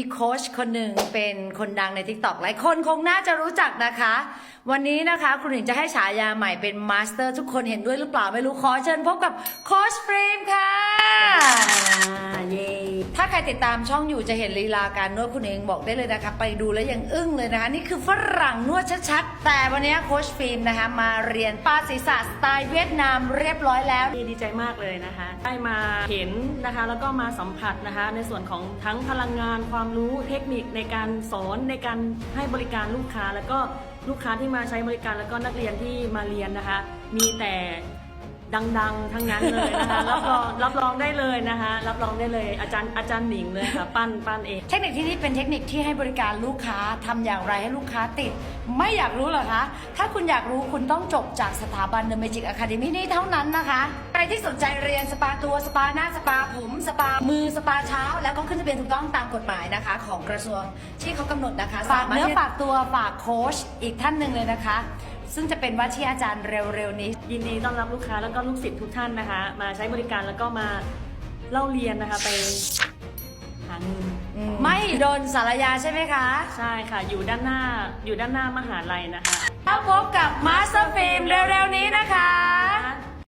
มีโค้ชคนหนึ่งเป็นคนดังในทิกตอกหลายคนคงน่าจะรู้จักนะคะ วันนี้นะคะคุณหญิงจะให้ฉายาใหม่เป็นมาสเตอร์ทุกคนเห็นด้วยหรือเปล่าไม่รู้ขอเชิญพบกับโค้ชเฟร ใครติดตามช่องอยู่จะเห็นลีลาการนวดคุณเองบอกได้เลยนะคะ ไปดูแล้วยังอึ้งเลยนะคะ นี่คือฝรั่งนวดชัดๆ แต่วันนี้โค้ชฟิล์มนะคะ มาเรียนปาศีรษะสไตล์เวียดนามเรียบร้อยแล้ว ดีใจมากเลยนะคะ ได้มาเห็นนะคะ แล้วก็มาสัมผัสนะคะ ในส่วนของทั้งพลังงานความรู้เทคนิคในการสอนในการให้บริการลูกค้า แล้วก็ลูกค้าที่มาใช้บริการแล้วก็นักเรียนที่มาเรียนนะคะ มีแต่ ดังๆ ทั้งนั้นเลยนะคะ รับรองรับรองได้เลยนะคะ รับรองได้เลยอาจารย์อาจารย์หนิงเลยค่ะ ปั้นปั้นเอง เทคนิคที่นี่เป็นเทคนิคที่ให้บริการลูกค้าทำอย่างไรให้ลูกค้าติด ไม่อยากรู้เหรอคะ ถ้าคุณอยากรู้คุณต้องจบจากสถาบัน The Magic Academy นี่เท่านั้นนะคะ ใครที่สนใจเรียนสปาตัวสปาหน้าสปาผมสปามือสปาเช้า แล้วก็ขึ้นทะเบียนถูกต้องตามกฎหมายนะคะ ของกระทรวงที่เขากำหนดนะคะฝากเนื้อฝากตัวฝากโค้ชอีกท่านหนึ่งเลยนะคะ ซึ่งจะเป็นว่าที่อาจารย์เร็วๆนี้ ยินดีต้อนรับลูกค้าแล้วก็ลูกศิษย์ทุกท่านนะคะ มาใช้บริการแล้วก็มาเล่าเรียนนะคะไปหาเงินไม่โดนสารยาใช่ไหมคะ ใช่ค่ะ อยู่ด้านหน้าอยู่ด้านหน้ามหาลัยนะคะ แล้วพบกับมาสเตอร์ฟิล์ม